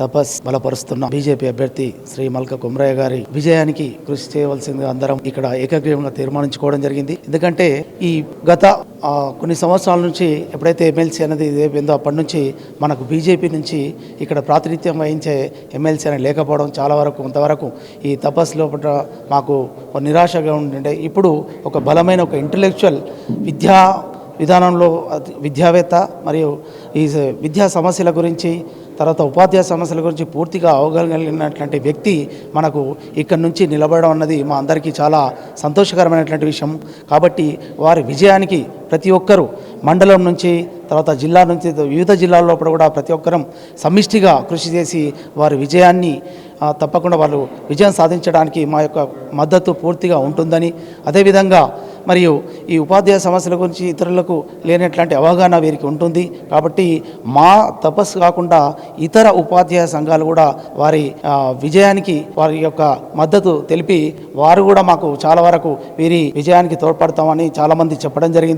తపస్ బలపరుస్తున్న BJP అభ్యర్థి శ్రీ మల్క కుమ్రయ్య గారి విజయానికి కృషి చేయవలసిందిగా అందరం ఇక్కడ ఏకగ్రీవంగా తీర్మానించుకోవడం జరిగింది. ఎందుకంటే ఈ గత కొన్ని సంవత్సరాల నుంచి ఎప్పుడైతే ఎమ్మెల్సీ అనేది ఇదేపోయిందో అప్పటి నుంచి మనకు బీజేపీ నుంచి ఇక్కడ ప్రాతినిధ్యం వహించే ఎమ్మెల్సీ అనేది లేకపోవడం చాలా వరకు కొంతవరకు ఈ తపస్ లోపల మాకు నిరాశగా ఉండే ఇప్పుడు ఒక బలమైన ఒక ఇంటలెక్చువల్ విద్యా విధానంలో విద్యావేత్త మరియు ఈ విద్యా సమస్యల గురించి తర్వాత ఉపాధ్యాయ సమస్యల గురించి పూర్తిగా అవగాహన కలిగినటువంటి వ్యక్తి మనకు ఇక్కడ నుంచి నిలబడడం అన్నది మా అందరికీ చాలా సంతోషకరమైనటువంటి విషయం. కాబట్టి వారి విజయానికి ప్రతి ఒక్కరూ మండలం నుంచి తర్వాత జిల్లా నుంచి వివిధ జిల్లాల్లో కూడా ప్రతి ఒక్కరం సమిష్టిగా కృషి చేసి వారి విజయాన్ని తప్పకుండా వాళ్ళు విజయం సాధించడానికి మా యొక్క మద్దతు పూర్తిగా ఉంటుందని అదేవిధంగా మరియు ఈ ఉపాధ్యాయ సమస్యల గురించి ఇతరులకు లేనట్లాంటి అవగాహన వీరికి ఉంటుంది. కాబట్టి మా తపస్సు కాకుండా ఇతర ఉపాధ్యాయ సంఘాలు కూడా వారి విజయానికి వారి యొక్క మద్దతు తెలిపి వారు కూడా మాకు చాలా వరకు వీరి విజయానికి తోడ్పడతామని చాలామంది చెప్పడం జరిగింది.